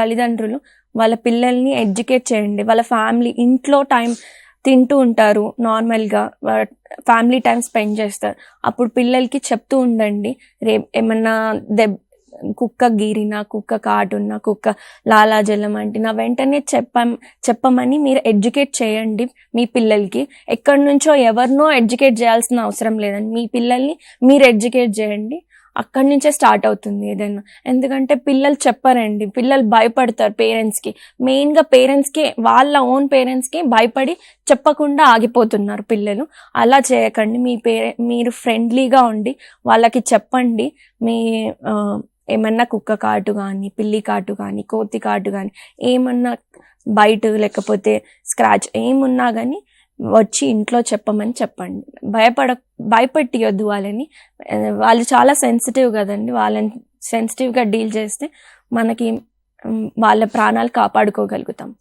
తల్లిదండ్రులు వాళ్ళ పిల్లల్ని ఎడ్యుకేట్ చేయండి. వాళ్ళ ఫ్యామిలీ ఇంట్లో టైం తింటూ ఉంటారు నార్మల్గా. ఫ్యామిలీ టైం స్పెండ్ చేస్తారు. అప్పుడు పిల్లలకి చెప్తూ ఉండండి. రేపు ఏమన్నా దెబ్ కుక్క గీరినా కుక్క కాటున్నా కుక్క లాలాజలం అంటినా వెంటనే చెప్పం చెప్పమని మీరు ఎడ్యుకేట్ చేయండి మీ పిల్లలకి. ఎక్కడి నుంచో ఎవరినో ఎడ్యుకేట్ చేయాల్సిన అవసరం లేదండి. మీ పిల్లల్ని మీరు ఎడ్యుకేట్ చేయండి. అక్కడి నుంచే స్టార్ట్ అవుతుంది ఏదైనా. ఎందుకంటే పిల్లలు చెప్పారండి. పిల్లలు భయపడతారు పేరెంట్స్కి మెయిన్గా పేరెంట్స్కి వాళ్ళ ఓన్ పేరెంట్స్కి భయపడి చెప్పకుండా ఆగిపోతున్నారు పిల్లలు. అలా చేయకండి. మీ పేరే మీరు ఫ్రెండ్లీగా ఉండి వాళ్ళకి చెప్పండి. మీ ఏమన్నా కుక్క కాటు కానీ పిల్లి కాటు కానీ కోతి కాటు కానీ ఏమన్నా బయట లేకపోతే స్క్రాచ్ ఏమున్నా కానీ వచ్చి ఇంట్లో చెప్పమని చెప్పండి. భయపడ భయపెట్టియొద్దు వాళ్ళని. వాళ్ళు చాలా సెన్సిటివ్ కదండి. వాళ్ళని సెన్సిటివ్గా డీల్ చేస్తే మనకి వాళ్ళ ప్రాణాలు కాపాడుకోగలుగుతాం.